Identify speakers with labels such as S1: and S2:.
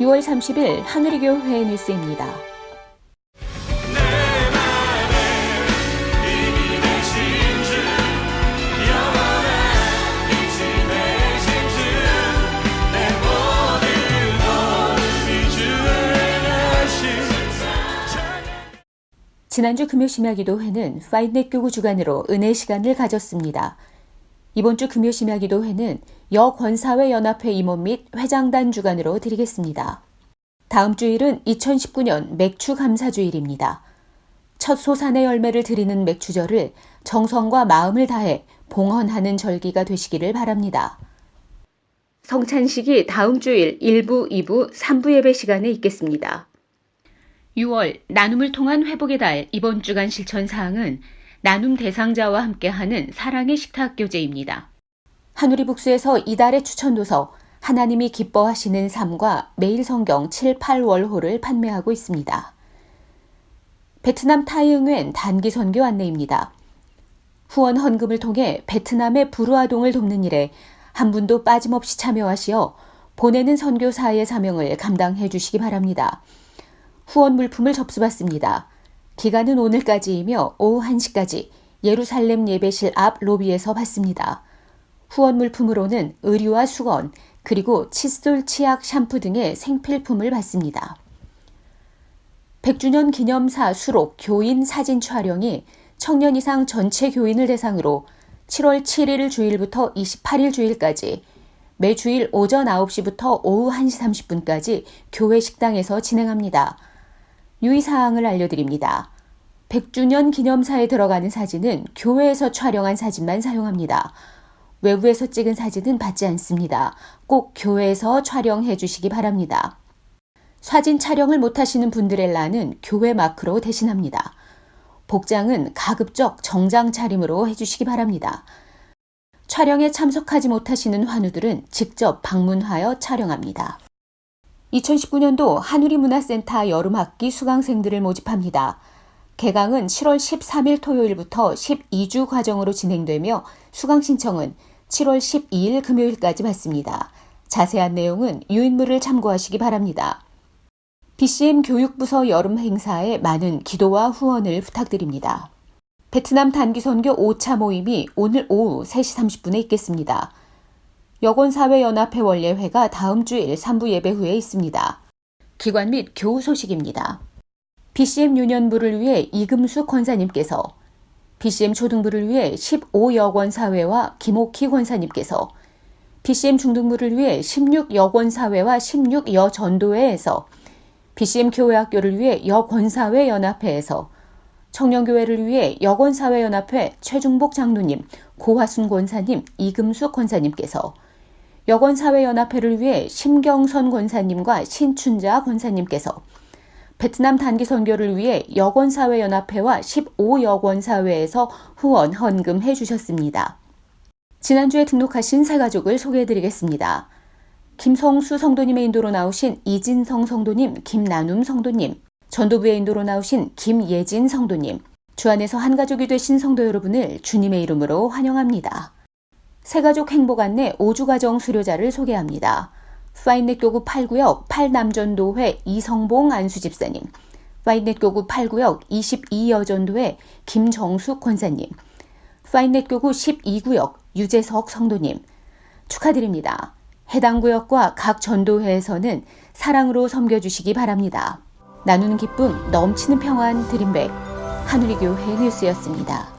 S1: 6월 30일 하누리교회 뉴스입니다. 지난주 금요 심야기도회는 파인넷 교구 주간으로 은혜 시간을 가졌습니다. 이번 주 금요 심야 기도회는 여권사회 연합회 임원 및 회장단 주간으로 드리겠습니다. 다음 주일은 2019년 맥주 감사 주일입니다. 첫 소산의 열매를 드리는 맥주절을 정성과 마음을 다해 봉헌하는 절기가 되시기를 바랍니다. 성찬식이 다음 주일 1부, 2부, 3부 예배 시간에 있겠습니다. 6월 나눔을 통한 회복의 달 이번 주간 실천 사항은 나눔 대상자와 함께하는 사랑의 식탁 교제입니다. 하누리 북스에서 이달의 추천 도서 하나님이 기뻐하시는 삶과 매일 성경 7, 8월호를 판매하고 있습니다. 베트남 타이응웬 단기 선교 안내입니다. 후원 헌금을 통해 베트남의 불우아동을 돕는 일에 한 분도 빠짐없이 참여하시어 보내는 선교사의 사명을 감당해 주시기 바랍니다. 후원 물품을 접수받습니다. 기간은 오늘까지이며 오후 1시까지 예루살렘 예배실 앞 로비에서 받습니다. 후원 물품으로는 의류와 수건, 그리고 칫솔, 치약, 샴푸 등의 생필품을 받습니다. 100주년 기념사 수록 교인 사진 촬영이 청년 이상 전체 교인을 대상으로 7월 7일 주일부터 28일 주일까지 매 주일 오전 9시부터 오후 1시 30분까지 교회 식당에서 진행합니다. 유의사항을 알려드립니다. 100주년 기념사에 들어가는 사진은 교회에서 촬영한 사진만 사용합니다. 외부에서 찍은 사진은 받지 않습니다. 꼭 교회에서 촬영해 주시기 바랍니다. 사진 촬영을 못하시는 분들의 라는 교회 마크로 대신합니다. 복장은 가급적 정장 차림으로 해주시기 바랍니다. 촬영에 참석하지 못하시는 환우들은 직접 방문하여 촬영합니다. 2019년도 한우리 문화센터 여름학기 수강생들을 모집합니다. 개강은 7월 13일 토요일부터 12주 과정으로 진행되며 수강 신청은 7월 12일 금요일까지 받습니다. 자세한 내용은 유인물을 참고하시기 바랍니다. BCM 교육부서 여름 행사에 많은 기도와 후원을 부탁드립니다. 베트남 단기 선교 5차 모임이 오늘 오후 3시 30분에 있겠습니다. 여권사회연합회 원례회가 다음 주일 3부 예배 후에 있습니다. 기관 및 교우 소식입니다. BCM 유년부를 위해 이금숙 권사님께서 BCM 초등부를 위해 15여권 사회와 김옥희 권사님께서 BCM 중등부를 위해 16여권 사회와 16여 전도회에서 BCM 교회학교를 위해 여권사회 연합회에서 청년교회를 위해 여권사회 연합회 최중복 장로님, 고화순 권사님, 이금숙 권사님께서 여권사회연합회를 위해 심경선 권사님과 신춘자 권사님께서 베트남 단기 선교를 위해 여권사회연합회와 15여권사회에서 후원 헌금해 주셨습니다. 지난주에 등록하신 새 가족을 소개해 드리겠습니다. 김성수 성도님의 인도로 나오신 이진성 성도님, 김나눔 성도님, 전도부의 인도로 나오신 김예진 성도님, 주 안에서 한 가족이 되신 성도 여러분을 주님의 이름으로 환영합니다. 새가족 행복 안내 5주 가정 수료자를 소개합니다. 파인넷 교구 8구역 8남전도회 이성봉 안수집사님, 파인넷 교구 8구역 22여전도회 김정숙 권사님, 파인넷 교구 12구역 유재석 성도님, 축하드립니다. 해당 구역과 각 전도회에서는 사랑으로 섬겨주시기 바랍니다. 나누는 기쁨, 넘치는 평안 드림백, 하누리교회 뉴스였습니다.